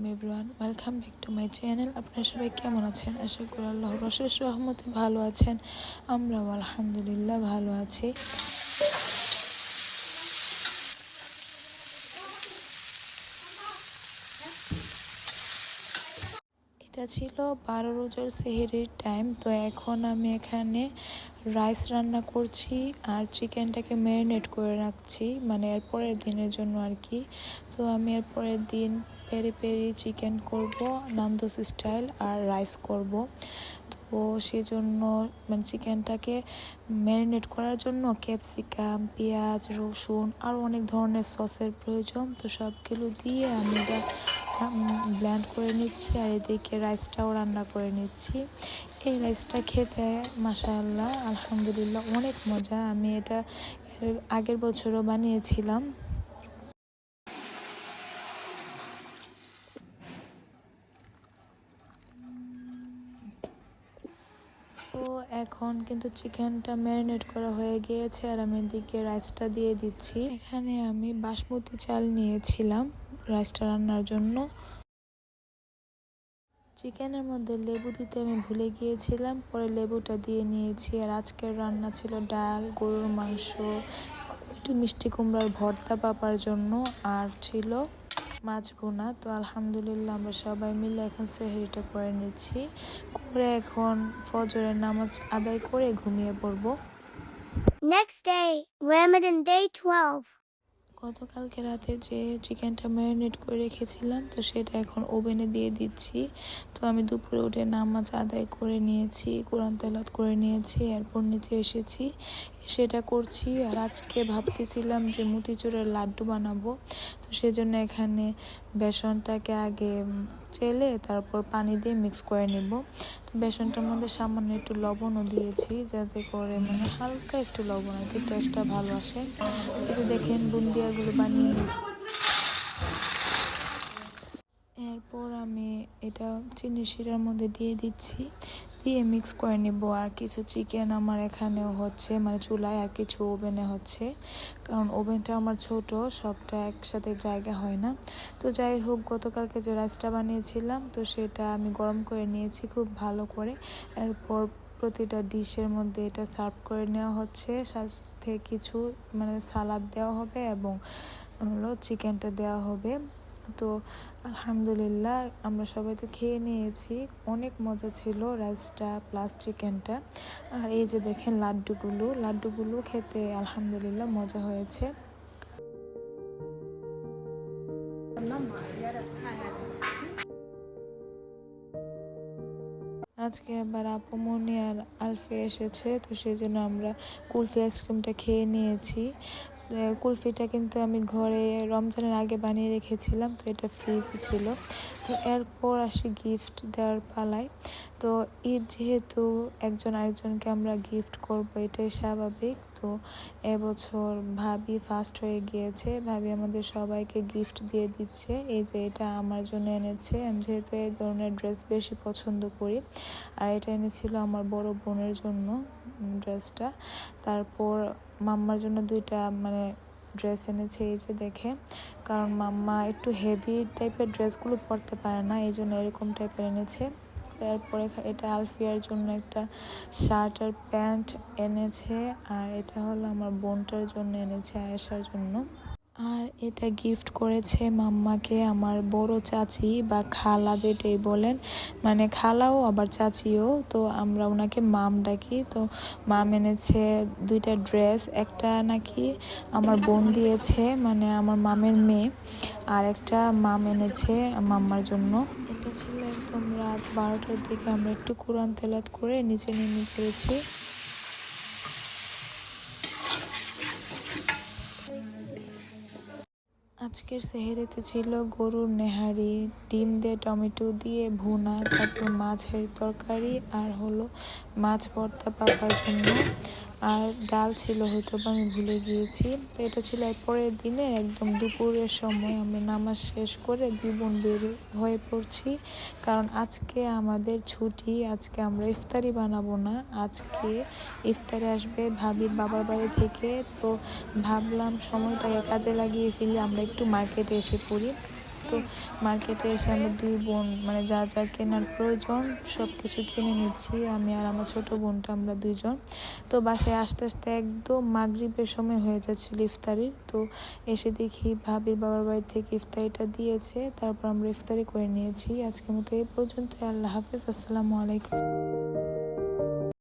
আলাইকুম everyone, welcome back to my channel. আপনারা সবাই কেমন আছেন? আশা করি আল্লাহর অশেষ রহমতে ভালো আছেন। আমরাও আলহামদুলিল্লাহ ভালো আছি। এটা ছিল বারো রোজার সেহেরির টাইম তো এখন আমি এখানে রাইস রান্না করছি আর চিকেনটাকে ম্যারিনেট করে রাখছি মানে এর পরের দিনের জন্য আর কি। তো আমি এর পরের দিন পেরি পেরি চিকেন করব, নান্দোস স্টাইল আর রাইস করব। তো সেজন্য মানে চিকেনটাকে ম্যারিনেট করার জন্য ক্যাপসিকাম, পেঁয়াজ, রসুন আর অনেক ধরনের সসের প্রয়োজন। তো সবগুলো দিয়ে আমি এটা ব্ল্যান্ড করে নিচ্ছি আর এদিকে রাইসটাও রান্না করে নিচ্ছি। এই রাইসটা খেতে মাশাআল্লাহ, আলহামদুলিল্লাহ অনেক মজা। আমি এটা আগের বছরও বানিয়েছিলাম তো এখন কিন্তু চিকেনটা ম্যারিনেট করা হয়ে গিয়েছে আর আমি এদিকে রাইসটা দিয়ে দিচ্ছি। এখানে আমি বাসমতি চাল নিয়েছিলাম রাইসটা রান্নার জন্য। চিকেনের মধ্যে লেবু দিতে আমি ভুলে গিয়েছিলাম, পরে লেবুটা দিয়ে নিয়েছি। আর আজকের রান্না ছিল ডাল, গরুর মাংস, একটু মিষ্টি কুমড়ার ভর্তা পাপার জন্য আর ছিল মাছ ভুনা। তো আলহামদুলিল্লাহ আমরা সবাই মিলে এখন সেহরিটা করে নিচ্ছি। করে এখন ফজরের নামাজ আদায় করে ঘুমিয়ে পড়ব। Next day, Ramadan day 12. গতকালকে রাতে যে চিকেনটা ম্যারিনেট করে রেখেছিলাম তো সেটা এখন ওভেনে দিয়ে দিচ্ছি। তো আমি দুপুরে উঠে নামাজ আদায় করে নিয়েছি কোরআন তেলাত করে নিয়েছি এরপর নিচে এসেছি। সেটা করছি আর আজকে ভাবতেছিলাম যে মুতিচুরের লাড্ডু বানাবো। তো সেজন্য এখানে বেসনটাকে আগে চেলে তারপর পানি দিয়ে মিক্স করে নিব। বেসনটার মধ্যে সামান্য একটু লবণও দিয়েছি যাতে করে মানে হালকা একটু লবণ আর কি টেস্টটা ভালো আসে। এই যে দেখেন বুন্দিয়াগুলো বানিয়ে এরপর আমি এটা চিনি শিরার মধ্যে দিয়ে দিচ্ছি। দিয়ে মিক্স করে নেব। আর কিছু চিকেন আমার এখানেও হচ্ছে মানে চুলায় আর কিছু ওভেনে হচ্ছে। কারণ ওভেনটা আমার ছোট, সবটা একসাথে জায়গা হয় না। তো যাই হোক, গতকালকে যে রাইসটা বানিয়েছিলাম, তো সেটা আমি গরম করে নিয়েছি খুব ভালো করে। এরপর প্রতিটা ডিশের মধ্যে এটা সার্ভ করে নেওয়া হচ্ছে। সাথে কিছু মানে সালাদ দেওয়া হবে এবং হলো চিকেনটা দেওয়া হবে। তো আলহামদুলিল্লাহ আমরা সবাই তো খেয়ে নিয়েছি। অনেক মজা ছিল রাইসটা প্লাস চিকেনটা আর এই যে দেখেন লাড্ডুগুলো লাড্ডুগুলো খেতে আলহামদুলিল্লাহ মজা হয়েছে। আজকে আবার আপমনি আর আলফি এসেছে, তো সেই জন্য আমরা কুলফি আইসক্রিমটা খেয়ে নিয়েছি। কুলফিটা কিন্তু আমি ঘরে রমজানের আগে বানিয়ে রেখেছিলাম, তো এটা ফ্রিজে ছিল। তো এরপর আসি গিফট দেওয়ার পালায়। তো ঈদ যেহেতু একজন আরেকজনকে আমরা গিফট করব, এটাই স্বাভাবিক। তো এবছর ভাবি ফার্স্ট হয়ে গিয়েছে, ভাবি আমাদের সবাইকে গিফট দিয়ে দিচ্ছে। এই যে এটা আমার জন্য এনেছে, আমি যেহেতু এই ধরনের ড্রেস বেশি পছন্দ করি। আর এটা এনেছিল আমার বড় বোনের জন্য ড্রেসটা তারপর মাম্মার জন্য দুইটা মানে ড্রেস এনেছে এই যে দেখে। কারণ মাম্মা একটু হেভি টাইপের ড্রেসগুলো পরতে পারে না, এই জন্য এরকম টাইপের এনেছে। তারপরে এটা আলফিয়ার জন্য একটা শার্ট আর প্যান্ট এনেছে, আর এটা হলো আমার বোনটার জন্য এনেছে আয়েশার জন্য। আর এটা গিফট করেছে মাম্মাকে, আমার বড় চাচি বা খালা যেটাই বলেন। মানে খালাও, আবার চাচিও। তো আমরা ওনাকে মাম ডাকি। তো মাম এনেছে দুইটা ড্রেস একটা নাকি আমার বোন দিয়েছে মানে আমার মামের মেয়ে, আর একটা মাম এনেছে মাম্মার জন্য। এটা ছিল একদম রাত বারোটার দিকে, আমরা একটু কোরআন তেলাত করে নিচে নেমে পড়েছি। আজকের সেহেরিতে ছিল গরুর নেহারি, ডিম দিয়ে টমেটো দিয়ে ভুনা, তারপর মাছের তরকারি আর হলো মাছ ভর্তা পাকার জন্য। আর ডাল ছিল হয়তো বা আমি ভুলে গিয়েছি। তো এটা ছিল পরের দিনে, একদম দুপুরের সময় আমরা নামাজ শেষ করে দুই বোন বের হয়ে পড়ছি। কারণ আজকে আমাদের ছুটি, আজকে আমরা ইফতারি বানাবো না। আজকে ইফতারে আসবে ভাবির বাবার বাড়ি থেকে। তো ভাবলাম সময়টাকে কাজে লাগিয়ে ফেলি, আমরা একটু মার্কেটে এসে পড়ি। তো মার্কেটে এসে আমরা দুই বোন মানে যা যা কেনার প্রয়োজন সব কিছু কিনে নিচ্ছি। আমি আর আমার ছোট বোনটা, আমরা দুইজন। তো বাসায় আস্তে আস্তে একদম মাগরিবের সময় হয়ে যাচ্ছিল ইফতারির। তো এসে দেখি ভাবির বাবার বাড়ি থেকে ইফতারিটা দিয়েছে। তারপর আমরা ইফতারি করে নিয়েছি। আজকের মতো এই পর্যন্ত আল্লাহ হাফিজ। আসসালামু আলাইকুম।